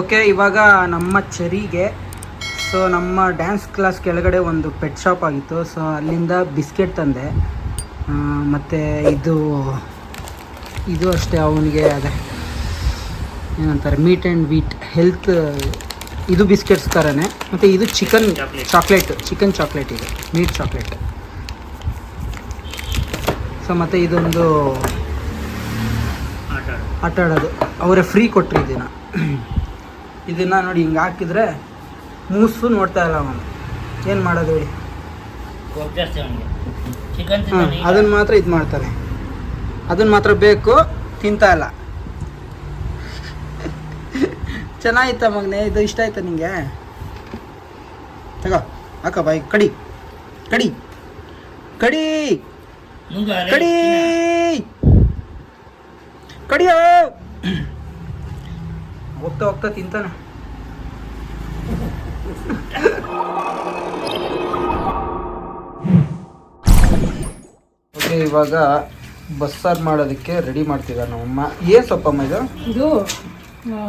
Okay ಇವಾಗ ನಮ್ಮ ಚರಿಗೆ ಸೊ ನಮ್ಮ ಡ್ಯಾನ್ಸ್ ಕ್ಲಾಸ್ ಕೆಳಗಡೆ ಒಂದು ಪೆಟ್ ಶಾಪ್ ಆಗಿತ್ತು. ಸೊ ಅಲ್ಲಿಂದ ಬಿಸ್ಕೆಟ್ ತಂದೆ. ಮತ್ತು ಇದು ಇದು ಅಷ್ಟೇ ಅವನಿಗೆ ಅದೇ ಏನಂತಾರೆ ಮೀಟ್ ಆ್ಯಂಡ್ ವೀಟ್ ಹೆಲ್ತ್ ಇದು ಬಿಸ್ಕೆಟ್ಸ್ ಥರನೇ ಮತ್ತು ಇದು ಚಿಕನ್. ಚಾಕ್ಲೇಟ್ ಚಿಕನ್ ಚಾಕ್ಲೇಟ್ ಇದೆ ಮೀಟ್ ಚಾಕ್ಲೇಟ್ ಸೊ ಮತ್ತು ಇದೊಂದು ಆಟ ಆಡೋದು. ಅವರೇ ಫ್ರೀ ಕೊಟ್ಟರು ಇದನ್ನ ಇದನ್ನು ನೋಡಿ ಹಿಂಗೆ ಹಾಕಿದ್ರೆ ಮೂಸು ನೋಡ್ತಾ ಇಲ್ಲ ಅವನು. ಏನು ಮಾಡೋದು ಹೇಳಿ? ಹಾಂ ಅದನ್ನು ಮಾತ್ರ ಇದು ಮಾಡ್ತಾರೆ. ಅದನ್ನು ಮಾತ್ರ ಬೇಕು, ತಿಂತಾ ಇಲ್ಲ. ಚೆನ್ನಾಗಿತ್ತ ಮಗನೆ, ಇದು ಇಷ್ಟ ಆಯ್ತಾ ನಿಂಗೆ? ತಗೋ, ಹಾಕ ಬಾಯ್, ಕಡಿ ಕಡಿ ಕಡಿ ಕಡಿ, ಕಡಿಯೋ. ಹೋಗ್ತಾ ಹೋಗ್ತಾ ತಿಂತಾನೆ. ಓಕೆ ಇವಾಗ ಬಸ್ಸಾರು ಮಾಡೋದಕ್ಕೆ ರೆಡಿ ಮಾಡ್ತಿದ್ದಾರೆ ನಮ್ಮಮ್ಮ. ಏನು ಸೊಪ್ಪಮ್ಮ ಇದು? ಇದು ಆ,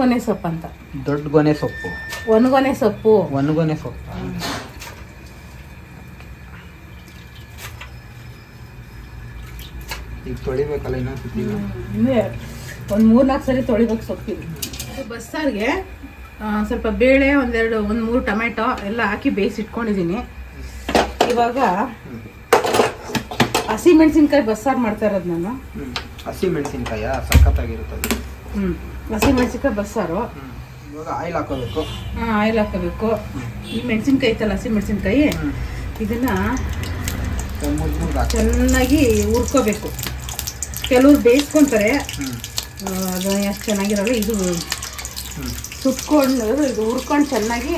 ಗೊನೆ ಸೊಪ್ಪು ಅಂತ. ದೊಡ್ಡ ಗೊನೆ ಸೊಪ್ಪು. ಒಣಗೊನೆ ಸೊಪ್ಪು. ಒಣಗೊನೆ ಸೊಪ್ಪು. ಈಗ ತೊಳಿಬೇಕಲ್ಲ ಇನ್ನೊಂದು ಇನ್ನೂ ಒಂದು ಮೂರ್ನಾಲ್ಕು ಸರಿ ತೊಳಿಬೇಕು ಸೊಪ್ಪಿಗೆ ಇದು ಬಸ್ಸಾರಿಗೆ ಸ್ವಲ್ಪ ಬೇಳೆ ಒಂದೆರಡು ಒಂದು ಮೂರು ಟೊಮೆಟೊ ಎಲ್ಲ ಹಾಕಿ ಬೇಯಿಸಿಟ್ಕೊಂಡಿದ್ದೀನಿ. ಇವಾಗ ಹಸಿ ಮೆಣಸಿನ್ಕಾಯಿ ಬಸ್ಸಾರು ಮಾಡ್ತಾ ಇರೋದು ನಾನು. ಹಸಿ ಮೆಣಸಿನ್ಕಾಯ ಸಖತ್ತಾಗಿರುತ್ತದೆ ಹ್ಞೂ ಹಸಿ ಮೆಣಸಿನ್ಕಾಯಿ ಬಸ್ಸಾರು. ಇವಾಗ ಆಯಿಲ್ ಹಾಕೋಬೇಕು. ಆಯಿಲ್ ಹಾಕೋಬೇಕು ಈ ಮೆಣಸಿನ್ಕಾಯಿ ಇತ್ತಲ್ಲ ಹಸಿ ಮೆಣಸಿನ್ಕಾಯಿ. ಇದನ್ನ ಚೆನ್ನಾಗಿ ಹುರ್ಕೋಬೇಕು. ಕೆಲವ್ರು ಬೇಯಿಸ್ಕೊಂತಾರೆ. ಅದು ಎಷ್ಟು ಚೆನ್ನಾಗಿರಲ್ಲ ಇದು ಸುಟ್ಕೊಂಡು ಇದು ಹುರ್ಕೊಂಡು ಚೆನ್ನಾಗಿ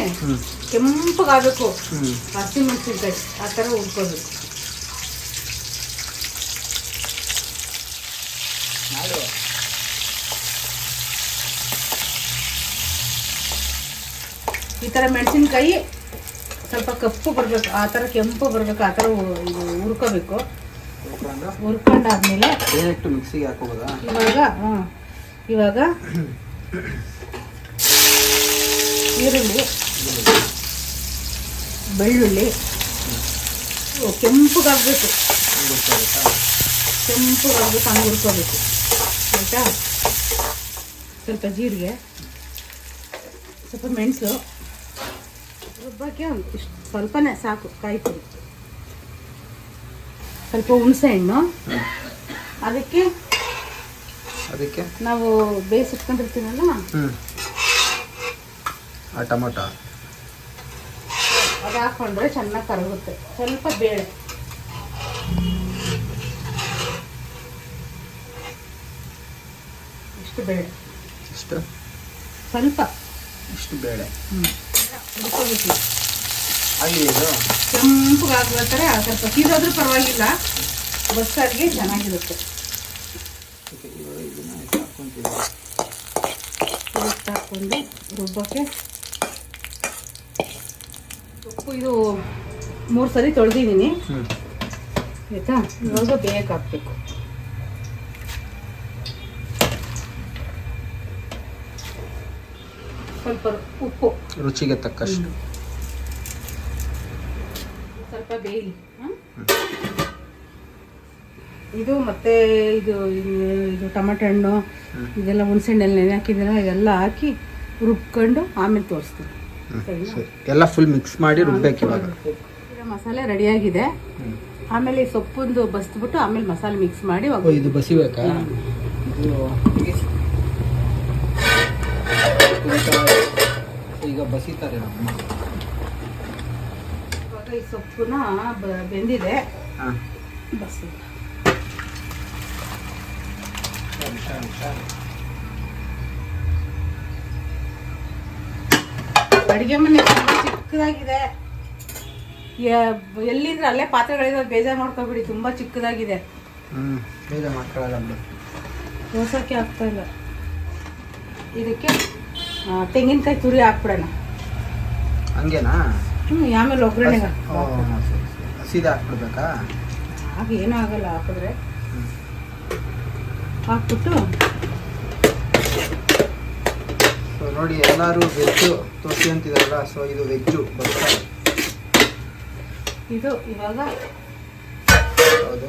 ಕೆಂಪಗಾಗಬೇಕು. ಹಸಿಮೆಣಸಿನ್ಕಾಯಿ ಹಸಿ ಮೆಣಸಿನ್ಕಾಯಿ ಆ ಥರ ಹುರ್ಕೋಬೇಕು. ಈ ಥರ ಮೆಣಸಿನ್ಕಾಯಿ ಸ್ವಲ್ಪ ಕಪ್ಪು ಬರಬೇಕು ಆ ಥರ ಕೆಂಪು ಬರಬೇಕು ಆ ಥರ ಹುರ್ಕೋಬೇಕು. ಹುರ್ಕೊಂಡಾದ್ಮೇಲೆ ಡೈರೆಕ್ಟ್ ಮಿಕ್ಸಿಗೆ ಹಾಕೋಬೋದಾ? ಇವಾಗ ಹಾಂ ಇವಾಗ ಈರುಳ್ಳಿ ಬೆಳ್ಳುಳ್ಳಿ ಕೆಂಪಗಾಗಬೇಕು. ಕೆಂಪಗಾಗಬೇಕು ಹಂಗೆ ಹುರ್ಕೋಬೇಕು. ಆಯಿತಾ? ಸ್ವಲ್ಪ ಜೀರಿಗೆ ಸ್ವಲ್ಪ ಮೆಣಸು. ರುಬ್ಬಕ್ಕೆ ಒಂದು ಇಷ್ಟು ಸ್ವಲ್ಪನೇ ಸಾಕು ಕಾಯಿ ಪುಡಿ. ಸ್ವಲ್ಪ ಹುಣಸೆ ಹಣ್ಣು. ಅದಕ್ಕೆ ಅದಕ್ಕೆ? ನಾವು ಬೇಯಿಸಿಟ್ಕೊಂಡಿರ್ತೀವಲ್ಲ? ಆ ಟೊಮೊಟೊ. ಅದು ಹಾಕೊಂಡ್ರೆ ಚೆನ್ನಾಗಿ ಕರಗುತ್ತೆ. ಸ್ವಲ್ಪ ಬೇಳೆ. ಇಷ್ಟು ಬೇಳೆ. ಇಷ್ಟು? ಸ್ವಲ್ಪ. ಇಷ್ಟು ಬೇಳೆ. ಹ್ಞೂ ಆಗಿದೆ ಇದು? ಕೆಂಪಗಾಗ್ಬೇಕಾದ್ರೆ ಸ್ವಲ್ಪ ಸೀದೋದ್ರೂ ಪರವಾಗಿಲ್ಲ. ಬಸ್ಸಾರಿಗೆ ಚೆನ್ನಾಗಿರುತ್ತೆ. ಹಾಕ್ಕೊಂಡು ರುಬ್ಬಕ್ಕೆ ಉಪ್ಪು ಇದು ಮೂರು ಸರಿ ತೊಳೆದಿದ್ದೀನಿ. ಆಯಿತಾ? ಆಯ್ತಾ ಇವಾಗ ಬೇಯಕ್ಕೆ ಹಾಕ್ಬೇಕು. ಸ್ವಲ್ಪ ಉಪ್ಪು. ರುಚಿಗೆ ತಕ್ಕಷ್ಟು. ಸ್ವಲ್ಪ ಬೇಯಲಿ ಇದು ಮತ್ತೆ ಇದು ಇದು- ಟೊಮೆಟೊ ಹಣ್ಣು. ಇದೆಲ್ಲ ಹುಣಸೆಹಣ್ಣೆಲ್ಲ ನೆನೆ ಹಾಕಿದ್ದೀರ ಇದೆಲ್ಲ ಹಾಕಿ ರುಬ್ಕೊಂಡು ಆಮೇಲೆ ತೋರಿಸ್ತೀನಿ. ಎಲ್ಲ ಫುಲ್ ಮಿಕ್ಸ್ ಮಾಡಿ ರುಬ್ಬೇಕು ಇವಾಗ. ಮಸಾಲೆ ರೆಡಿಯಾಗಿದೆ. ಆಮೇಲೆ ಈ ಸೊಪ್ಪೊಂದು ಬಸ್ಬಿಟ್ಟು ಆಮೇಲೆ ಮಸಾಲೆ ಮಿಕ್ಸ್ ಮಾಡಿ ಓ ಇದು ಬಸಿಬೇಕಾ ಇದು ಈಗ ಬಸಿತಾರೆ ನಮ್ಮ ಇವಾಗ ಸೊಪ್ಪುನ ಬೆಂದಿದೆ. ಹಾಂ. ಬಸ್ ಅಡುಗೆ ಮನೆ ಚಿಕ್ಕದಾಗಿದೆ. ಎಲ್ಲಿದ್ರೆ ಅಲ್ಲೇ ಪಾತ್ರೆಗಳಿದ್ರೆ ಬೇಜಾರು ಮಾಡ್ಕೊಬಿಡಿ ತುಂಬಾ ಚಿಕ್ಕದಾಗಿದೆ. ತೋರ್ಸೋಕ್ಕೆ ಆಗ್ತಾ ಇಲ್ಲ. ಇದಕ್ಕೆ ತೆಂಗಿನಕಾಯಿ ತುರಿ ಹಾಕ್ಬಿಡೋಣ. ಹಂಗೇನಾ? ಹ್ಞೂ ಆಮೇಲೆ ಒಗ್ಗರಣೆಗೆ ಹಸಿದ ಹಾಕ್ಬಿಡ್ಬೇಕಾ? ಆಗ ಏನೂ ಆಗಲ್ಲ ಹಾಕಿದ್ರೆ. ಹಾಕ್ಬಿಟ್ಟು ಸೊ ನೋಡಿ ಎಲ್ಲರೂ ವೆಜ್ಜು ತೋರಿಸಿ ಅಂತಿದಾರಲ್ಲ ಸೊ ಇದು ವೆಜ್ಜು ಬಸ್ಸಾರು ಇದು ಇವಾಗ ಹೌದು.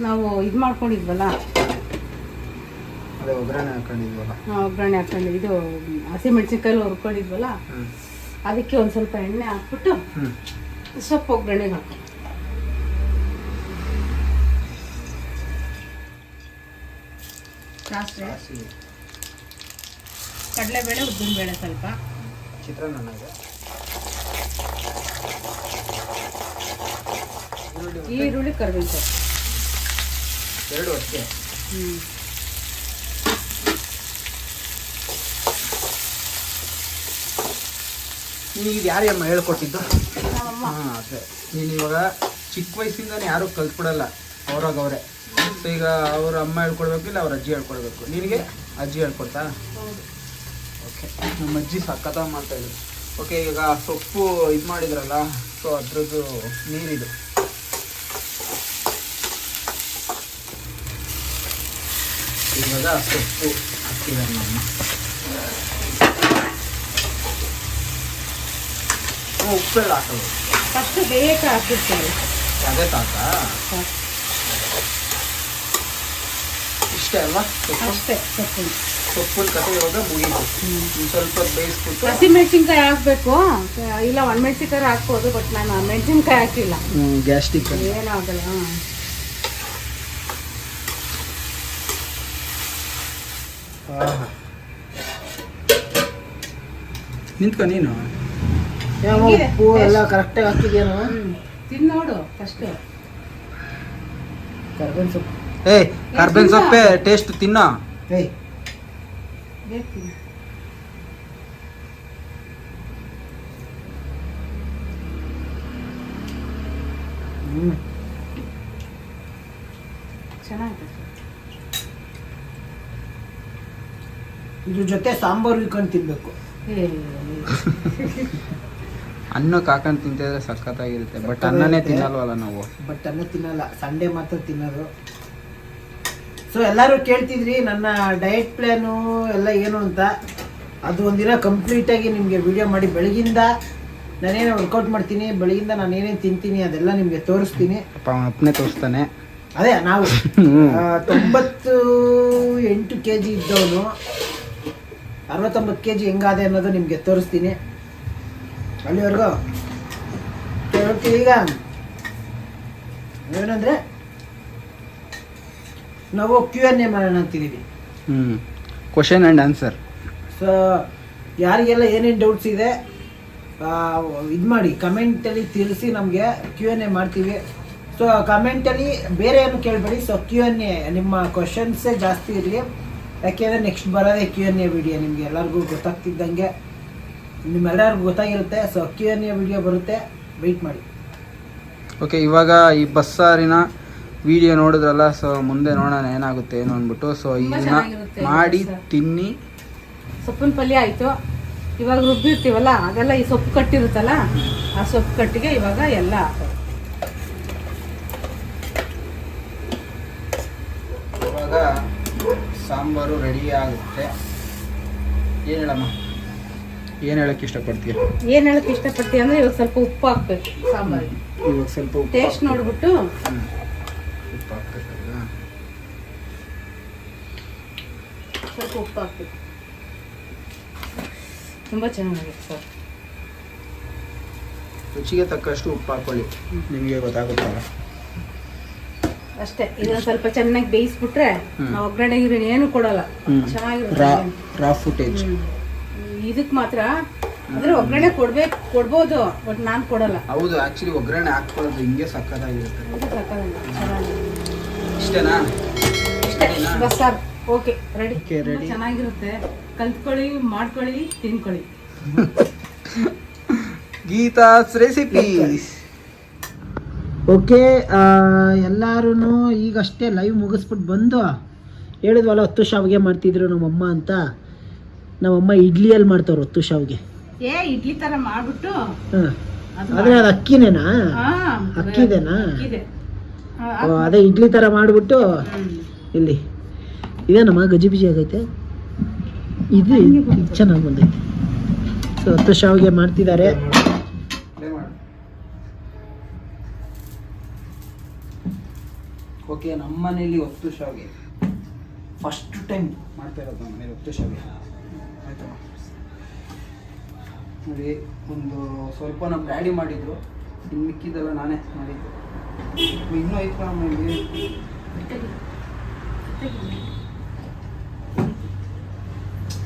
ನಾವು ಇದು ಮಾಡ್ಕೊಂಡಿದ್ವಲ್ಲ? ಅದೇ ಒಗ್ಗರಣೆ ಹಾಕೊಂಡಿದ್ವಲ್ಲ. ಹಾಂ ಒಗ್ಗರಣೆ ಹಾಕೊಂಡು ಇದು ಹಸಿಮೆಣ್ಸಿನ್ಕಾಯಿ ಹುರ್ಕೊಂಡಿದ್ವಲ್ಲ? ಹ್ಞೂ ಅದಕ್ಕೆ ಒಂದು ಸ್ವಲ್ಪ ಎಣ್ಣೆ ಹಾಕ್ಬಿಟ್ಟು ಹ್ಞೂ ಸೊಪ್ಪು ಒಗ್ಗರಣೆಗೆ ಹಾಕಿ ಸಾಸಿವೆ. ಬೇಳೆ ಕಡಲೆಬೇಳೆ ಉದ್ದಿನಬೇಳೆ ಸ್ವಲ್ಪ. ಚಿತ್ರಾನ್ನ ಈರುಳ್ಳಿ ಕರ್ಬೇಕು ಕರಿಬೇವು ಎರಡು ಅಷ್ಟೇ ಹ್ಞೂ ನಿನಗೆ ಇದು ಯಾರು ಅಮ್ಮ ಹೇಳ್ಕೊಟ್ಟಿದ್ದು? ಹಾಂ ಅದೇ. ನೀನು ಇವಾಗ ಚಿಕ್ಕ ವಯಸ್ಸಿಂದನೇ ಯಾರೂ ಕಲ್ತ್ಬಿಡಲ್ಲ ಅವ್ರಾಗ ಅವರೇ ಸೊ ಈಗ ಅವ್ರ ಅಮ್ಮ ಹೇಳ್ಕೊಡ್ಬೇಕು ಇಲ್ಲ ಅವ್ರ ಅಜ್ಜಿ ಹೇಳ್ಕೊಡ್ಬೇಕು? ನಿನಗೆ ಅಜ್ಜಿ ಹೇಳ್ಕೊಡ್ತಾ? ಓಕೆ. ನಮ್ಮ ಅಜ್ಜಿ ಸಕ್ಕತ್ತ ಮಾಡ್ತಾಯಿದ್ರು. ಓಕೆ ಈಗ ಸೊಪ್ಪು ಇದು ಮಾಡಿದ್ರಲ್ಲ ಸೊ ಅದ್ರದ್ದು ನೀರಿದು. ಇವಾಗ ಸೊಪ್ಪು ಹಾಕಿದ್ದಾರೆ ನಮ್ಮ ಹ್ಞೂ ಉಪ್ಪೆಲ್ಲ ಹಾಕೋದು ಫಸ್ಟ್ ಬೇಯಕ್ಕೆ ಹಾಕಿರ್ತೀವಿ ಅದೇ ಸಾಕ ಇಷ್ಟೇ ಅಲ್ವಾ? ಅಷ್ಟೇ ಸೊಪ್ಪಿನ ಸೊಪ್ಪಿನ ಕತೆ ಇವಾಗ ಮುಗೀತು. ಸ್ವಲ್ಪ ಬೇಯಿಸ್ಬಿಟ್ಟು. ಹಸಿಮೆಣ್ಸಿನ್ಕಾಯಿ ಹಾಕ್ಬೇಕು. ಇಲ್ಲ ಒಣಮೆಣ್ಸಿನ್ಕಾಯಿ ಹಾಕ್ಬೋದು ಬಟ್ ನಾನು ಮೆಣಸಿನ್ಕಾಯಿ ಹಾಕಿಲ್ಲ. ಗ್ಯಾಸ್ಟಿಕ್ ಏನಾಗಲ್ಲ ನಿಂತ್ಕೊ ನೀನು? ಉಪ್ಪು ಎಲ್ಲ ಕರೆಕ್ಟಾಗಿ ಹಾಕಿದ್ಯೇನು ತಿನ್ ನೋಡು ಫಸ್ಟ್ ಕರ್ಬೇವಿನ ಸೊಪ್ಪು. ಏಯ್ ಕರ್ಬೇವಿನ ಸೊಪ್ಪೆ ಟೇಸ್ಟ್ ತಿನ್ನ. ಏಯ್. ಇದ್ರ ಜೊತೆ ಸಾಂಬಾರು ಇಟ್ಕೊಂಡು ತಿನ್ಬೇಕು. ಅನ್ನಕ್ಕೆ ಹಾಕೊಂಡು ತಿಂತಿದ್ರೆ ಸಖತ್ತಾಗಿರುತ್ತೆ ಬಟ್ ಅನ್ನನೇ ತಿನ್ನಲ್ವಲ್ಲ ನಾವು. ಬಟ್ ಅನ್ನ ತಿನ್ನಲ್ಲ ಸಂಡೇ ಮಾತ್ರ ತಿನ್ನೋದು. ಸೊ ಎಲ್ಲರೂ ಕೇಳ್ತಿದ್ರಿ ನನ್ನ ಡಯಟ್ ಪ್ಲ್ಯಾನು ಎಲ್ಲ ಏನು ಅಂತ. ಅದು ಒಂದಿನ ಕಂಪ್ಲೀಟಾಗಿ ನಿಮಗೆ ವಿಡಿಯೋ ಮಾಡಿ ಬೆಳಗಿಂದ. ನಾನೇನು ವರ್ಕೌಟ್ ಮಾಡ್ತೀನಿ ಬೆಳಗಿಂದ ನಾನು ಏನೇನು ತಿಂತೀನಿ ಅದೆಲ್ಲ ನಿಮಗೆ ತೋರಿಸ್ತೀನಿ. ಅಪ್ಪನೇ ತೋರಿಸ್ತಾನೆ. ಅದೇ ನಾವು ತೊಂಬತ್ತು ಎಂಟು ಕೆ ಜಿ ಇದ್ದವನು. ಅರವತ್ತೊಂಬತ್ತು ಕೆ ಜಿ ಹೆಂಗಾದೆ ಅನ್ನೋದು ನಿಮಗೆ ತೋರಿಸ್ತೀನಿ. ಅಲ್ಲಿವರೆಗೂ ಹೇಳ್ತೀವಿ ಈಗ. ಏನಂದ್ರೆ ನಾವು ಕ್ಯೂ ಎನ್ ಎ ಮಾಡೋಣ ಅಂತಿದ್ದೀವಿ ಹ್ಞೂ ಕ್ವಶನ್ ಆ್ಯಂಡ್ ಆನ್ಸರ್ ಸೊ ಯಾರಿಗೆಲ್ಲ ಏನೇನು ಡೌಟ್ಸ್ ಇದೆ ಇದು ಮಾಡಿ ಕಮೆಂಟಲ್ಲಿ ತಿಳಿಸಿ ನಮಗೆ ಕ್ಯೂ ಎನ್ ಎ ಮಾಡ್ತೀವಿ. ಸೊ ಕಮೆಂಟಲ್ಲಿ ಬೇರೆ ಏನು ಕೇಳಬೇಡಿ. ಸೊ ಕ್ಯೂ ಎನ್ ಎ ನಿಮ್ಮ ಕ್ವಶನ್ಸೇ ಜಾಸ್ತಿ ಇರಲಿ. ಯಾಕೆಂದರೆ ನೆಕ್ಸ್ಟ್ ಬರೋದೇ ಕ್ಯೂ ಎನ್ ಎ ವಿಡಿಯೋ ನಿಮಗೆ ಎಲ್ಲರಿಗೂ ಗೊತ್ತಾಗ್ತಿದ್ದಂಗೆ. ನಿಮ್ಮೆಲ್ಲರಿಗೂ ಗೊತ್ತಾಗಿರುತ್ತೆ so Q N A video ಬರುತ್ತೆ. ವೆಯ್ಟ್ ಮಾಡಿ. ಓಕೆ ಇವಾಗ ಈ ಬಸ್ಸಾರಿನ ವಿಡಿಯೋ ನೋಡಿದ್ರಲ್ಲ ಸೊ ಮುಂದೆ ನೋಡೋಣ ಏನಾಗುತ್ತೆ ಏನು ಅಂದ್ಬಿಟ್ಟು. ಸೊ ಇದನ್ನ ಚೆನ್ನಾಗಿರುತ್ತೆ ಈ ಮಾಡಿ ಬಸ್ಸಾರು. ತಿನ್ನಿ. ಸೊಪ್ಪಿನ ಪಲ್ಯ ಆಯಿತು. ಇವಾಗ ರುಬ್ಬಿರ್ತೀವಲ್ಲ ಅದೆಲ್ಲ ಈ ಸೊಪ್ಪು ಕಟ್ಟಿರುತ್ತಲ್ಲ ಆ ಸೊಪ್ಪು ಕಟ್ಟಿಗೆ ಇವಾಗ ಎಲ್ಲ ಹಾಕೋದು. ಇವಾಗ ಸಾಂಬಾರು ರೆಡಿ ಆಗುತ್ತೆ. ಏನು ಹೇಳಮ್ಮ? ಏನು ಹೇಳಕ್ಕೆ ಇಷ್ಟಪಡ್ತೀಯ? ಏನ್ ಹೇಳಕ್ ಇಷ್ಟಪಡ್ತೀಯ ಅಂದ್ರೆ ಇವಾಗ ಸ್ವಲ್ಪ ಉಪ್ಪು ಹಾಕ್ಬೇಕು. ಸಾಂಬಾರ್. ಇವಾಗ ಸ್ವಲ್ಪ ಉಪ್ಪು ಟೇಸ್ಟ್ ನೋಡ್ಬಿಟ್ಟು ಉಪ್ಪು ಹಾಕ್ಬೇಕಲ್ವಾ? ಸ್ವಲ್ಪ ಉಪ್ಪು ಹಾಕ್ಬೇಕು. ತುಂಬಾ ಚೆನ್ನಾಗಿದೆ ಸರ್. ರುಚಿಗೆ ತಕ್ಕಷ್ಟು ಉಪ್ಪು ಹಾಕೊಳ್ಳಿ. ನಿಮಗೆ ಗೊತ್ತಾಗುತ್ತಲ್ಲ. ಅಷ್ಟೇ ಇದನ್ನ ಸ್ವಲ್ಪ ಚೆನ್ನಾಗಿ ಬೇಯಿಸ್ಬಿಟ್ರೆ ಒಗ್ಗರಣೆ ಗಿರಣೆ ಏನು ಕೊಡಲ್ಲ. ಚೆನ್ನಾಗಿರುತ್ತೆ ರಾ ಫುಟೇಜ್ ಹ್ಮ್. ಇದಕ್ ಮಾತ್ರ ಅಂದ್ರೆ ಒಗ್ಗರಣೆ ಕೊಡ್ಬೇಕು ಕೊಡ್ಬೋದು ಬಟ್ ನಾನ್ ಕೊಡಲ್ಲ ಹೌದು ಆಕ್ಚುಲಿ ಒಗ್ಗರಣೆ ಹಾಕೊಳ್ಳೋದು ಹಿಂಗೆ ಸಕ್ಕತ್ತಾಗಿರುತ್ತೆ ಇದು ಸಾಕಾಗಲ್ಲ. ಚೆನ್ನಾಗಿದೆ. ಇಷ್ಟೇನಾ ಇಷ್ಟೇ ಬಸ್ಸಾರು ಓಕೆ ರೆಡಿ Okay, ready. ಚೆನ್ನಾಗಿರುತ್ತೆ ಕಲ್ತ್ಕೊಳ್ಳಿ ಮಾಡ್ಕೊಳ್ಳಿ ತಿನ್ಕೊಳ್ಳಿ ಗೀತಾಸ್ ರೆಸಿಪೀಸ್ ಓಕೆ ಎಲ್ಲರೂ ಈಗಷ್ಟೇ ಲೈವ್ ಮುಗಿಸ್ಬಿಟ್ಟು ಬಂದು ಹೇಳಿದ್ವಲ್ಲ ಹತ್ತು ಶಾವಿಗೆ ಮಾಡ್ತಿದ್ರು ನಮ್ಮಮ್ಮ ಅಂತ ನಮ್ಮಮ್ಮ ಇಡ್ಲಿಯಲ್ಲಿ ಮಾಡ್ತಾವ್ರು ಒತ್ತು ಶಾವಿಗೆ. ಏ ಇಡ್ಲಿ ತರ ಮಾಡ್ಬಿಟ್ಟು ಹಾಂ. ಅದು ಆದರೆ ಅದು ಅಕ್ಕಿನೇನಾ? ಅಕ್ಕಿದೇನಾ? ಅದೇ ಇಡ್ಲಿ ತರ ಮಾಡ್ಬಿಟ್ಟು ಇಲ್ಲಿ. ಇದೇನಮ್ಮ ಗಜಿ ಬಿಜಿ ಆಗೈತೆ ಇದು ಚೆನ್ನಾಗಿ ಬಂದೈತೆ. ಸೊ ಹತ್ತು ಶಾವಿಗೆ ಮಾಡ್ತಿದ್ದಾರೆ. ಓಕೆ ನಮ್ಮ ಮನೇಲಿ ಒತ್ತು ಶಾವಿಗೆ. ಫಸ್ಟ್ ಟೈಮ್ ಮಾಡ್ತಾ ಇರೋದು ನಮ್ಮ ಮನೇಲಿ ಒತ್ತು ಶಾವಿಗೆ. ಆಯ್ತಾ? ನೋಡಿ ಒಂದು ಸ್ವಲ್ಪ ನಮ್ಮ ಡ್ಯಾಡಿ ಮಾಡಿದ್ರು. ಇನ್ನು ಮಿಕ್ಕಿದ್ದೆಲ್ಲ ನಾನೇ ಮಾಡಿದ್ದು. ಇನ್ನೂ ಐತೆ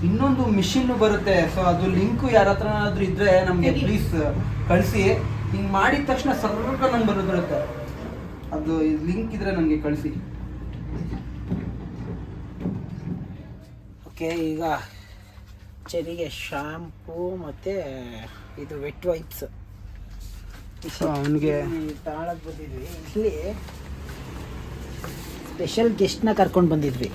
ಇನ್ನೊಂದು ಮಿಷಿನ್ ಬರುತ್ತೆ. ಸೊ ಅದು ಲಿಂಕ್ ಯಾರ ಹತ್ರನಾದ್ರೂ ಇದ್ರೆ ನಮಗೆ ಪ್ಲೀಸ್ ಕಳಿಸಿ. ಹಿಂಗೆ ಮಾಡಿದ ತಕ್ಷಣ ಸರ್ವ ನಂಗೆ ಬರೋದು ಬರುತ್ತೆ. ಅದು ಲಿಂಕ್ ಇದ್ರೆ ನನಗೆ ಕಳಿಸಿ. ಓಕೆ ಈಗ ಚೆರಿಗೆ ಶಾಂಪೂ ಮತ್ತು ಇದು ವೆಟ್ ವೈಪ್ಸ್ ಸೊ ಅವನಿಗೆ ತಾಳಕ್ಕೆ ಬಂದಿದ್ವಿ. ಇಲ್ಲಿ ಸ್ಪೆಷಲ್ ಗೆಸ್ಟ್ನ ಕರ್ಕೊಂಡು ಬಂದಿದ್ವಿ.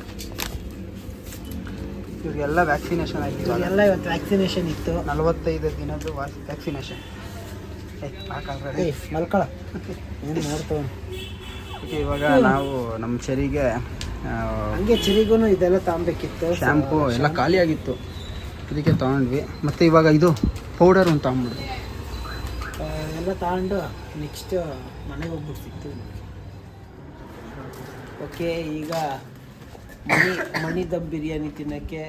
ಇವ್ರಿಗೆಲ್ಲ ವ್ಯಾಕ್ಸಿನೇಷನ್ ಆಗಿದೆ ಎಲ್ಲ ಇವತ್ತು ವ್ಯಾಕ್ಸಿನೇಷನ್ ಇತ್ತು. ನಲವತ್ತೈದು ದಿನದ್ದು ವ್ಯಾಕ್ಸಿನೇಷನ್ ಮಲ್ಕೊಳ. ಏನು ಇವಾಗ ನಾವು ನಮ್ಮ ಚರಿಗೆ ಹಂಗೆ ಚೆರಿಗೂ ಇದೆಲ್ಲ ತಾಂಬೇಕಿತ್ತು. ಶಾಂಪೂ ಎಲ್ಲ ಖಾಲಿಯಾಗಿತ್ತು. ಅದಕ್ಕೆ ತಗೊಂಡ್ವಿ. ಮತ್ತು ಇವಾಗ ಇದು ಪೌಡರ್ ಒಂದು ತಗೊಂಡ್ಬಿಡ್ವಿ ಎಲ್ಲ ತಗೊಂಡು ನೆಕ್ಸ್ಟ್ ಮನೆಗೆ ಹೋಗ್ಬಿಟ್ಟು ಸಿಗ್ತೀವಿ ಓಕೆ ಈಗ ಮಣಿ ಮಣಿ ದಮ್ ಬಿರಿಯಾನಿ ತಿನ್ನೋಕ್ಕೆ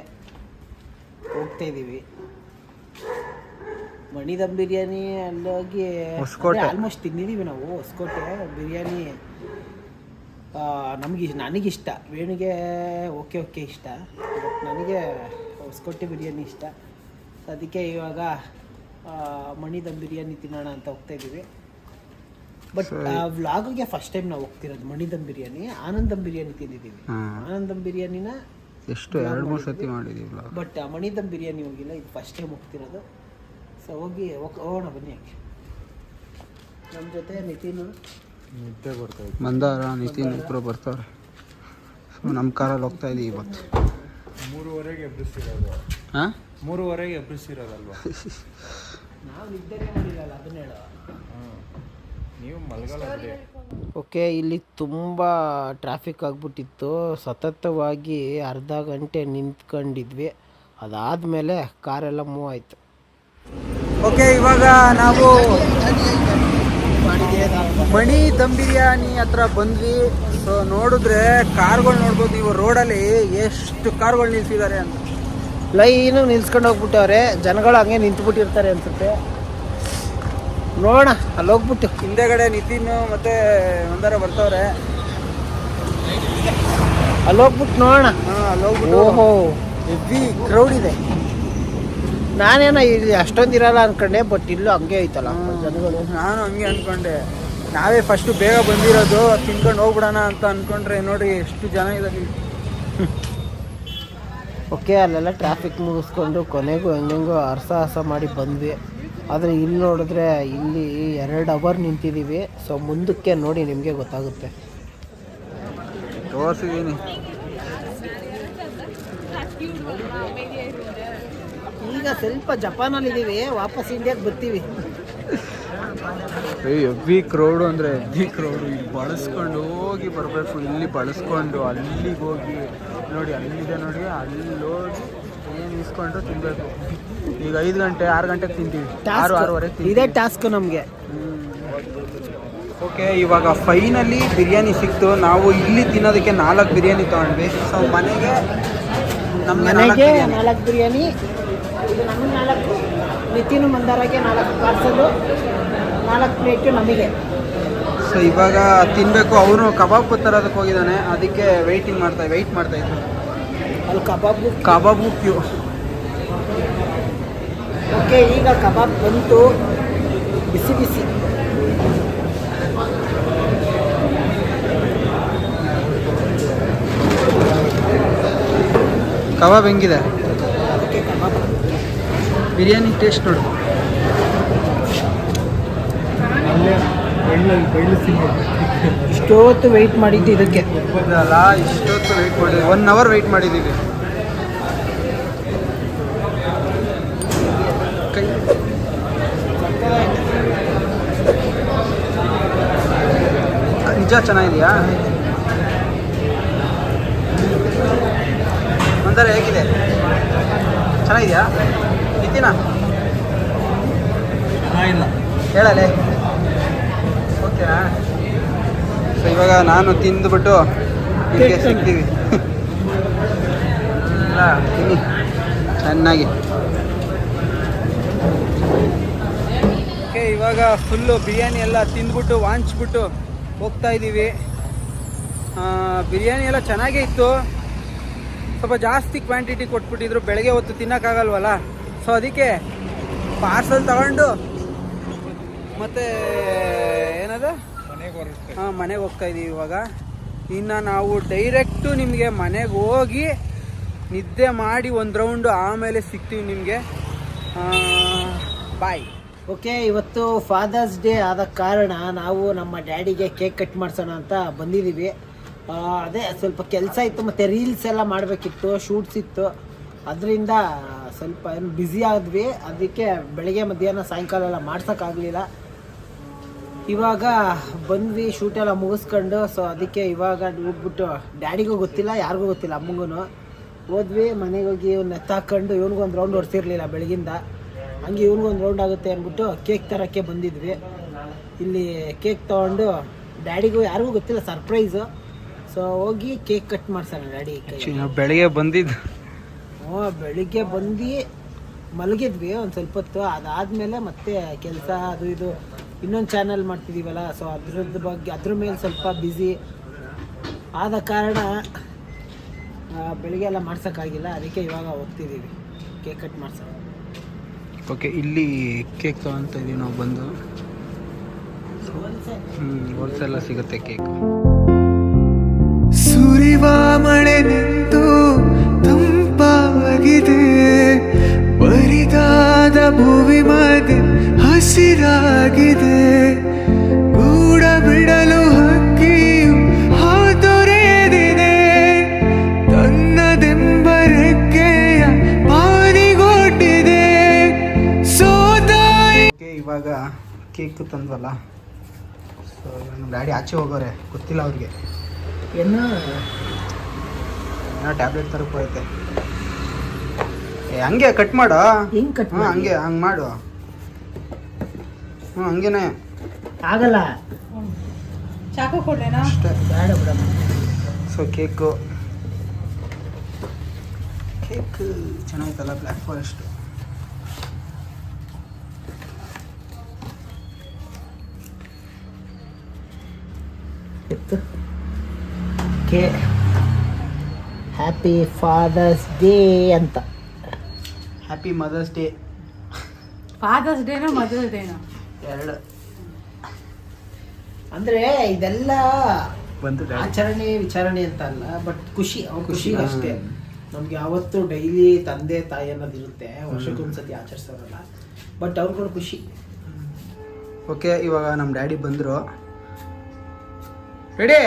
ಹೋಗ್ತಾ ಇದ್ದೀವಿ ಮಣಿ ದಮ್ ಬಿರಿಯಾನಿ ಅಲ್ಲೋಗಿ. ಆಲ್ಮೋಸ್ಟ್ ತಿಂದಿದ್ದೀವಿ ನಾವು ಹೊಸಕೋಟೆ. ಬಿರಿಯಾನಿ ನಮಗೆ ನನಗಿಷ್ಟ. ವೇಣಿಗೆ ಓಕೆ ಓಕೆ ಇಷ್ಟ. ಬಟ್ ನನಗೆ ಹೊಸಕೋಟೆ ಬಿರಿಯಾನಿ ಇಷ್ಟ. ಸೊ ಅದಕ್ಕೆ ಇವಾಗ ಮಣಿದಮ್ ಮಣಿ ದಮ್ ಬಿರಿಯಾನಿ ತಿನ್ನೋಣ ಅಂತ ಹೋಗ್ತಾ ಇದ್ದೀವಿ. ಬಟ್ ವ್ಲಾಗ್ಗೆ ಫಸ್ಟ್ ಟೈಮ್ ನಾವು ಹೋಗ್ತಿರೋದು ಮಣಿದಮ್ ಬಿರಿಯಾನಿ. ಆನಂದಮ್ ಬಿರಿಯಾನಿ ತಿಂದಿದ್ದೀವಿ. ಆನಂದಮ್ ಬಿರಿಯಾನಿನ ಎಷ್ಟು? ಎರಡು ಮೂರು ಸತಿ ಮಾಡಿದೀವಿ vlog. ಬಟ್ ಮಣಿ ದಮ್ ಬಿರಿಯಾನಿ ಹೋಗಿಲ್ಲ. ಇದು ಫಸ್ಟ್ ಟೈಮ್ ಹೋಗ್ತಿರೋದು. ಸೊ ಹೋಗಿ ಹೋಗ್- ಹೋಗೋಣ ಬನ್ನಿ ಯಾಕೆ ನಮ್ಮ ಜೊತೆ ನಿತಿನ್. ಮಂದಾರ ನಿತಿನ್ ಇಬ್ಬರು ಬರ್ತಾರೆ. ಸೊ ನಮ್ಮ ಕಾರಲ್ಲಿ ಹೋಗ್ತಾ ಇದ್ದೀವಿ ಇವತ್ತು. ಮೂರುವರೆಗೆ ಎಬ್ಬಿಸಿರೋದು. ಹಾಂ ಮೂರುವರೆಗೆ ಎಬ್ಬಿಸಿರೋದಲ್ವಾ? ನಾವು ನಿದ್ದೆನೇ ಮಾಡಿರಲ್ಲ ಅದನ್ನ ಹೇಳೋ. ನೀವು ಮಲಗಲ್ಲ ಬಿಡಿ ಓಕೆ ಇಲ್ಲಿ ತುಂಬ ಟ್ರಾಫಿಕ್ ಆಗಿಬಿಟ್ಟಿತ್ತು. ಸತತವಾಗಿ ಅರ್ಧ ಗಂಟೆ ನಿಂತ್ಕೊಂಡಿದ್ವಿ. ಅದಾದಮೇಲೆ ಕಾರೆಲ್ಲ ಮೂವ್ ಆಯಿತು. ಓಕೆ ಇವಾಗ ನಾವು ಮಣಿ ದಮ್ ಬಿರಿಯಾನಿ ಹತ್ರ ಬಂದ್ವಿ. ಸೊ ನೋಡಿದ್ರೆ ಕಾರ್ಗಳು ನೋಡ್ಬೋದು ಇವ ರೋಡಲ್ಲಿ ಎಷ್ಟು ಕಾರ್ಗಳು ನಿಲ್ಸಿದ್ದಾರೆ ಅಂತ. ಲೈನು ನಿಲ್ಸ್ಕೊಂಡು ಹೋಗ್ಬಿಟ್ಟವ್ರೆ. ಜನಗಳು ಹಂಗೆ ನಿಂತ್ಬಿಟ್ಟಿರ್ತಾರೆ ಅನ್ಸುತ್ತೆ. ನೋಡೋಣ ಅಲ್ಲಿ ಹೋಗ್ಬಿಟ್ಟು. ಹಿಂದೆಗಡೆ ನಿತಿನ್ ಮತ್ತೆ ಒಂದರ ಬರ್ತವ್ರೆ. ಅಲ್ಲಿ ಹೋಗ್ಬಿಟ್ಟು ನೋಡೋಣ. ಹಾಂ ಅಲ್ಲಿ ಹೋಗ್ಬಿಟ್ಟು ಓಹೋ. ಹೆವಿ ಕ್ರೌಡ್ ಇದೆ. ನಾನೇನ ಇಲ್ಲಿ ಅಷ್ಟೊಂದು ಇರಲ್ಲ ಅನ್ಕೊಂಡೆ ಬಟ್ ಇಲ್ಲೂ ಹಂಗೆ ಐತಲ್ಲ ಜನಗಳು. ನಾನು ಹಂಗೆ ಅನ್ಕೊಂಡೆ. ನಾವೇ ಫಸ್ಟು ಬೇಗ ಬಂದಿರೋದು ತಿನ್ಕೊಂಡು ಹೋಗ್ಬಿಡೋಣ ಅಂತ ಅನ್ಕೊಂಡ್ರೆ ನೋಡಿ ಎಷ್ಟು ಜನ ಇದ್ದಾರೆ ಓಕೆ ಅಲ್ಲೆಲ್ಲ ಟ್ರಾಫಿಕ್ ಮುಗಿಸ್ಕೊಂಡು ಕೊನೆಗೂ ಹೆಂಗೆಂಗೋ ಹರ್ಸ ಹರ್ಸ ಮಾಡಿ ಬಂದ್ವಿ. ಆದರೆ ಇಲ್ಲಿ ನೋಡಿದ್ರೆ ಇಲ್ಲಿ ಎರಡು ಅವರ್ ನಿಂತಿದ್ದೀವಿ ಸೊ ಮುಂದಕ್ಕೆ ನೋಡಿ ನಿಮಗೆ ಗೊತ್ತಾಗುತ್ತೆ. ತೋರಿಸಿದ್ದೀನಿ ಈಗ ಸ್ವಲ್ಪ ಜಪಾನಲ್ಲಿ ಇದ್ದೀವಿ ವಾಪಸ್ ಇಂಡಿಯಾಗೆ ಬರ್ತೀವಿ. ಹೆವಿ ಕ್ರೌಡು ಅಂದರೆ ವೀಕ್ ಕ್ರೌಡು ಇಲ್ಲಿ ಬಳಸ್ಕೊಂಡು ಹೋಗಿ ಬರಬೇಕು. ಇಲ್ಲಿ ಬಳಸ್ಕೊಂಡು ಅಲ್ಲಿಗೆ ಹೋಗಿ. ನೋಡಿ ಅಲ್ಲಿದೆ ನೋಡಿ ಅಲ್ಲಿ ಹೋಗಿ ಏನು ಇಸ್ಕೊಂಡು ತಿನ್ನಬೇಕು ಈಗ ಐದು ಗಂಟೆ ಆರು ಗಂಟೆಗೆ ತಿಂತೀವಿ. ಆರು ಆರೂವರೆಗೆ ಇದೇ ಟಾಸ್ಕ್ ನಮಗೆ. ಓಕೆ ಇವಾಗ ಫೈನಲಿ ಬಿರಿಯಾನಿ ಸಿಕ್ತು. ನಾವು ಇಲ್ಲಿ ತಿನ್ನೋದಕ್ಕೆ ನಾಲ್ಕು ಬಿರಿಯಾನಿ ತೊಗೊಂಡ್ವಿ. ಸೊ ಮನೆಗೆ ನಮ್ಮ ಮನೆಗೆ ನಾಲ್ಕು ಬಿರಿಯಾನಿ. ಇದು ನಮ್ಮ ನಾಲ್ಕು. ನಿತಿನ್ ಮಂದಾರಗೆ ನಾಲ್ಕು ಪಾರ್ಸಲು ನಾಲ್ಕು ಪ್ಲೇಟು ನಮಗೆ. ಸೊ ಇವಾಗ ತಿನ್ನಬೇಕು ಅವನು ಕಬಾಬ್ ತರೋದಕ್ಕೆ ಹೋಗಿದ್ದಾನೆ. ಅದಕ್ಕೆ ವೆಯ್ಟಿಂಗ್ ಮಾಡ್ತಾ ವೆಯ್ಟ್ ಮಾಡ್ತಾ ಇದ್ದರು ಅಲ್ಲಿ ಕಬಾಬು ಕಬಾಬು ಕ್ಯೂ ಓಕೆ ಈಗ ಕಬಾಬ್ ಬಂತು. ಬಿಸಿ ಬಿಸಿ. ಕಬಾಬ್ ಹೆಂಗಿದೆ? ಬಿರಿಯಾನಿ ಟೇಸ್ಟ್ ನೋಡು. ಇಷ್ಟೊತ್ತು ವೆಯ್ಟ್ ಮಾಡಿದ್ದು ಇದಕ್ಕೆ. ಗೊತ್ತಲ್ಲ ಇಷ್ಟೊತ್ತು ವೆಯ್ಟ್ ಮಾಡಿದ್ವಿ ಒನ್ ಅವರ್ ವೆಯ್ಟ್ ಮಾಡಿದ್ದೀವಿ. ನಿಜ ಚೆನ್ನಾಗಿದೆಯಾ? ಅಂದರೆ ಹೇಗಿದೆ? ಚೆನ್ನಾಗಿದೆಯಾ? ಇದ್ದೀನಾ? ಇಲ್ಲ. ಹೇಳಲೆ. ಓಕೆನಾ ಸೊ ಇವಾಗ ನಾನು ತಿಂದುಬಿಟ್ಟು ನಿಮಗೆ ಸಿಗ್ತೀವಿ ತಿನ್ನಿ. ಚೆನ್ನಾಗಿ. ಓಕೆ ಇವಾಗ ಫುಲ್ಲು ಬಿರಿಯಾನಿ ಎಲ್ಲ ತಿಂದ್ಬಿಟ್ಟು ವಾಂಚ್ಬಿಟ್ಟು ಹೋಗ್ತಾ ಇದ್ದೀವಿ ಬಿರಿಯಾನಿ ಎಲ್ಲ ಚೆನ್ನಾಗೇ ಇತ್ತು. ಸ್ವಲ್ಪ ಜಾಸ್ತಿ ಕ್ವಾಂಟಿಟಿ ಕೊಟ್ಬಿಟ್ಟಿದ್ರು ಬೆಳಗ್ಗೆ ಹೊತ್ತು ತಿನ್ನೋಕ್ಕಾಗಲ್ವಲ್ಲ? ಸೊ ಅದಕ್ಕೆ ಪಾರ್ಸಲ್ ತಗೊಂಡು ಮತ್ತು ಏನದು ಹಾಂ ಮನೆಗೆ ಹೋಗ್ತಾ ಇದೀವಿ ಇವಾಗ. ಇನ್ನು ನಾವು ಡೈರೆಕ್ಟು ನಿಮಗೆ ಮನೆಗೆ ಹೋಗಿ ನಿದ್ದೆ ಮಾಡಿ ಒಂದು ರೌಂಡು ಆಮೇಲೆ ಸಿಗ್ತೀವಿ ನಿಮಗೆ. ಬಾಯ್ ಓಕೆ ಇವತ್ತು ಫಾದರ್ಸ್ ಡೇ ಆದ ಕಾರಣ ನಾವು ನಮ್ಮ ಡ್ಯಾಡಿಗೆ ಕೇಕ್ ಕಟ್ ಮಾಡ್ಸೋಣ ಅಂತ ಬಂದಿದ್ದೀವಿ ಆ, ಅದೇ ಸ್ವಲ್ಪ ಕೆಲಸ ಇತ್ತು ಮತ್ತು ರೀಲ್ಸ್ ಎಲ್ಲ ಮಾಡಬೇಕಿತ್ತು ಶೂಟ್ಸ್ ಇತ್ತು. ಅದರಿಂದ ಸ್ವಲ್ಪ ಏನು ಬ್ಯುಸಿ ಆದ್ವಿ. ಅದಕ್ಕೆ ಬೆಳಗ್ಗೆ ಮಧ್ಯಾಹ್ನ ಸಾಯಂಕಾಲ ಎಲ್ಲ ಮಾಡ್ಸೋಕ್ಕಾಗಲಿಲ್ಲ. ಇವಾಗ ಬಂದ್ವಿ ಶೂಟೆಲ್ಲ ಎಲ್ಲ ಮುಗಿಸ್ಕೊಂಡು ಸೊ ಅದಕ್ಕೆ ಇವಾಗ ಹೋಗ್ಬಿಟ್ಟು ಡ್ಯಾಡಿಗೂ ಗೊತ್ತಿಲ್ಲ ಯಾರಿಗೂ ಗೊತ್ತಿಲ್ಲ ಅಮ್ಮಂಗೂ ಹೋದ್ವಿ ಮನೆಗೆ ಹೋಗಿ ಇವ್ನ ಎತ್ತಾಕೊಂಡು ಇವ್ನಿಗೂ ಒಂದು ರೌಂಡ್ ಹೊಡ್ತಿರ್ಲಿಲ್ಲ ಬೆಳಗಿಂದ. ಹಂಗೆ ಇವ್ನಿಗೂ ಒಂದು ರೌಂಡ್ ಆಗುತ್ತೆ ಅಂದ್ಬಿಟ್ಟು ಕೇಕ್ ತರೋಕ್ಕೆ ಬಂದಿದ್ವಿ. ಇಲ್ಲಿ ಕೇಕ್ ತೊಗೊಂಡು ಡ್ಯಾಡಿಗೂ ಯಾರಿಗೂ ಗೊತ್ತಿಲ್ಲ ಸರ್ಪ್ರೈಸು ಸೊ ಹೋಗಿ ಕೇಕ್ ಕಟ್ ಮಾಡ್ಸೋಣ ಡ್ಯಾಡಿ ಬೆಳಿಗ್ಗೆ ಬಂದಿದ್ದು. ಹ್ಞೂ ಬೆಳಿಗ್ಗೆ ಬಂದು ಮಲಗಿದ್ವಿ ಒಂದು ಸ್ವಲ್ಪ ಹೊತ್ತು ಅದಾದಮೇಲೆ ಮತ್ತೆ ಕೆಲಸ ಅದು ಇದು ಇನ್ನೊಂದು ಚಾನಲ್ ಮಾಡ್ತಿದ್ದೀವಲ್ಲ ಸೊ ಅದ್ರದ್ದು ಬಗ್ಗೆ ಅದ್ರ ಮೇಲೆ ಸ್ವಲ್ಪ ಬ್ಯುಸಿ ಆದ ಕಾರಣ ಬೆಳಿಗ್ಗೆ ಎಲ್ಲ ಮಾಡ್ಸೋಕ್ಕಾಗಿಲ್ಲ ಅದಕ್ಕೆ ಇವಾಗ ಹೋಗ್ತಿದ್ದೀವಿ ಕೇಕ್ ಕಟ್ ಮಾಡ್ಸೋಕೆ. ಓಕೆ ಇಲ್ಲಿ ಕೇಕ್ ತೊಗೊತ ಇದೀವಿ ನಾವು ಬಂದು. ಹ್ಞೂ ಹೋಲ್ಸೇಲ ಸಿಗುತ್ತೆ ಕೇಕ್ ಸುರಿವ ಮಳೆ ಹಸಿರಾಗಿದೆ. ಗೂಡ ಬಿಡಲು ಹಕ್ಕಿಯು ಹಾತೊರೆದಿದೆ. ತನ್ನದೆಂಬ ರೆಕ್ಕೆಯ ಪಾನಿಗೊಟ್ಟಿದೆ. ಸೋತಾಯಿ ಇವಾಗ ಕೇಕ್ ತಂದ್ವಲ್ಲ? ಸೊ ನಮ್ಮ ಡ್ಯಾಡಿ ಆಚೆ ಹೋಗೋರೆ. ಗೊತ್ತಿಲ್ಲ ಅವ್ರಿಗೆ. ಏನು? ಏನೋ ಟ್ಯಾಬ್ಲೆಟ್ ತರಕ್ಕೆ ಹೋಯ್ತೆ ಏ ಹಂಗೆ ಕಟ್ ಮಾಡೋ? ಹಿಂಗೆ ಕಟ್ ಹಂಗೆ ಹಂಗೆ ಮಾಡು. ಹ್ಞೂ ಹಂಗೇನೆ. ಆಗಲ್ಲ. ಚಾಕು ಕೊಡ್ಲೇನಾ? ಅಷ್ಟೇ. ಬೇಡ ಬಿಡಮ್ಮ. ಸೊ ಕೇಕು ಕೇಕ್ ಚೆನ್ನಾಗಿತ್ತಲ್ಲ ಬ್ಲ್ಯಾಕ್ ಫಾರೆಸ್ಟ್ ಇತ್ತು. ಕೆ ಹ್ಯಾಪಿ ಫಾದರ್ಸ್ ಡೇ ಅಂತ. ಹ್ಯಾಪಿ ಮದರ್ಸ್ ಡೇ ಫಾದರ್ಸ್ ಡೇನೋ ಮದರ್ಸ್ ಡೇನೋ ಎರಡು. ಅಂದ್ರೆ ಇದೆಲ್ಲ ಆಚರಣೆ ವಿಚಾರಣೆ ಅಂತ ಅಲ್ಲ ಬಟ್ ಖುಷಿ ಅವ್ರ ಖುಷಿ, ಅಷ್ಟೇ. ನಮ್ಗೆ ಯಾವತ್ತು ಡೈಲಿ ತಂದೆ ತಾಯಿ ಅನ್ನೋದು ಇರುತ್ತೆ ವರ್ಷಕ್ಕೊಂದ್ಸತಿ ಆಚರಿಸೋರಲ್ಲ. ಬಟ್ ಅವ್ರಿಗೂ ಖುಷಿ. ಓಕೆ ಇವಾಗ ನಮ್ಮ ಡ್ಯಾಡಿ ಬಂದರು. ರೆಡಿ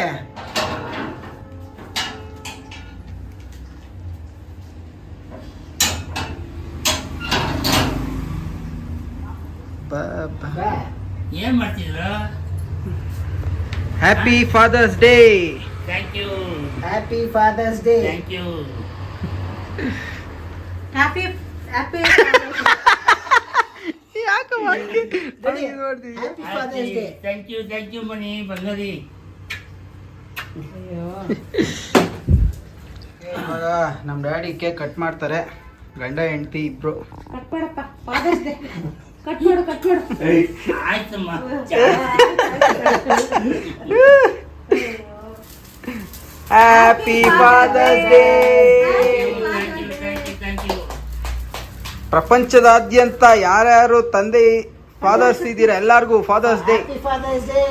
ಏನ್ ಮಾಡ್ತಿದ್ರ happy father's day thank you happy father's day thank you happy happy happy father's day thank you thank you ಮನಿ ಬಂಗಾರಿ. ಇವಾಗ ನಮ್ಮ ಡ್ಯಾಡಿ ಕೇಕ್ ಕಟ್ ಮಾಡ್ತಾರೆ. ಗಂಡ ಹೆಂಡತಿ ಇಬ್ರು. ಕಟ್ ಮಾಡಪ್ಪ. ಫಾದರ್ಸ್ ಡೇ ಕಟ್ ಮಾಡು ಕಟ್ ಮಾಡು. ಆಯ್ತಮ್ಮ. ಹ್ಯಾಪಿ ಫಾದರ್ಸ್ ಡೇ ಪ್ರಪಂಚದಾದ್ಯಂತ ಯಾರ್ಯಾರು ತಂದೆ ಫಾದರ್ಸ್ ಇದ್ದೀರಾ ಎಲ್ಲಾರ್ಗೂ ಫಾದರ್ಸ್ ಡೇ ಫಾದರ್ಸ್ ಡೇ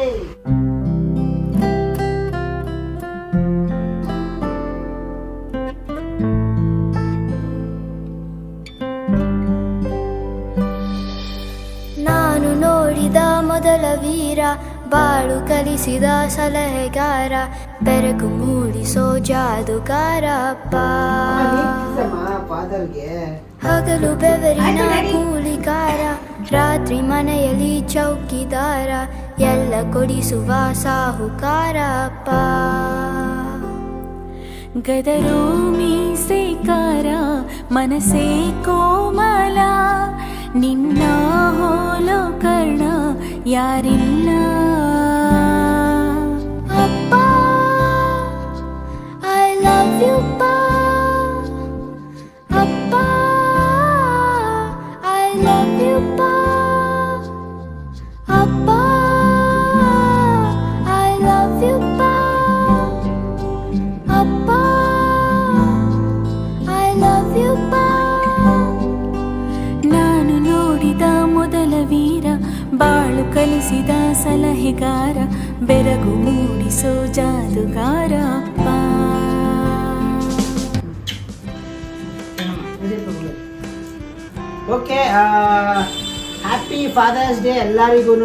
ವೀರ ಬಾಳು ಕಲಿಸಿದ ಸಲಹೆಗಾರ, ಬೆರಗು ಮೂಡಿಸೋ ಜಾದುಗಾರಪ್ಪ ಹಗಲು ಬೆವರಿನ ಕೂಲಿಗಾರ, ರಾತ್ರಿ ಮನೆಯಲ್ಲಿ ಚೌಕಿದಾರ, ಎಲ್ಲ ಕೊಡಿಸುವ ಸಾಹುಕಾರಪ್ಪ ಗದರು ಮೀಸೆಕಾರ ಮನಸೇ ಕೋಮಲ ನಿನ್ನ ಹೋಲೋ ಕರ್ಣ ಯಾರಿಲ್ಲ? ಅಪ್ಪ ಐ ಲವ್ ಯು ಪಾ ಅಪ್ಪ ಐ ಲವ್ ಯು ಪಾ ಅಪ್ಪ ಸಲಹೆಗಾರ ಬೆರಗು ಮೂಡಿಸೋ ಜಾದುಗಾರ ಓಕೆ ಹ್ಯಾಪಿ ಫಾದರ್ಸ್ ಡೇ ಎಲ್ಲರಿಗೂ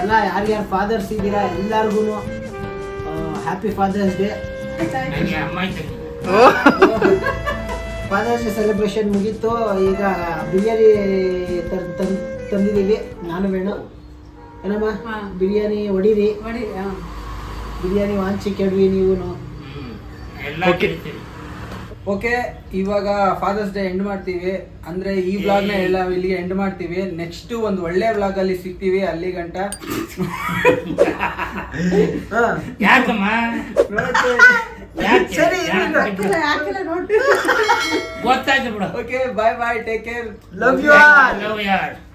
ಎಲ್ಲ ಯಾರ್ಯಾರು ಫಾದರ್ಸ್ ಇದ್ದೀರಾ ಎಲ್ಲರಿಗೂ happy father's day father's day celebration ಮುಗೀತು ಈಗ ಬಿರಿಯಾನಿ ತಂದಿದ್ದೀವಿ ನಾನು ಬೇಡ ಏನಮ್ಮ? ಬಿರಿಯಾನಿ ಹೊಡೀರಿ. ಬಿರಿಯಾನಿ ವಾಂಚಿ ಕೆಡ್ವಿ ನೀವು. ಓಕೆ ಇವಾಗ ಫಾದರ್ಸ್ ಡೇ ಎಂಡ್ ಮಾಡ್ತೀವಿ. ಅಂದ್ರೆ ಈ ಬ್ಲಾಗ್ನ ಎಲ್ಲ ಇಲ್ಲಿಗೆ ಎಂಡ್ ಮಾಡ್ತೀವಿ. ನೆಕ್ಸ್ಟ್ ಒಂದು ಒಳ್ಳೆ ಬ್ಲಾಗ್ ಅಲ್ಲಿ ಸಿಗ್ತೀವಿ ಅಲ್ಲಿ ಗಂಟ. ಯಾಕಮ್ಮ? ಯಾಕೆ? ಸರಿ, ಯಾಕೆ? ಹಾಕಿಲ್ಲ, ಹಾಕಿಲ್ಲ ಗೊತ್ತಾಯ್ತು ಬಿಡು. Okay bye bye take care love you love all.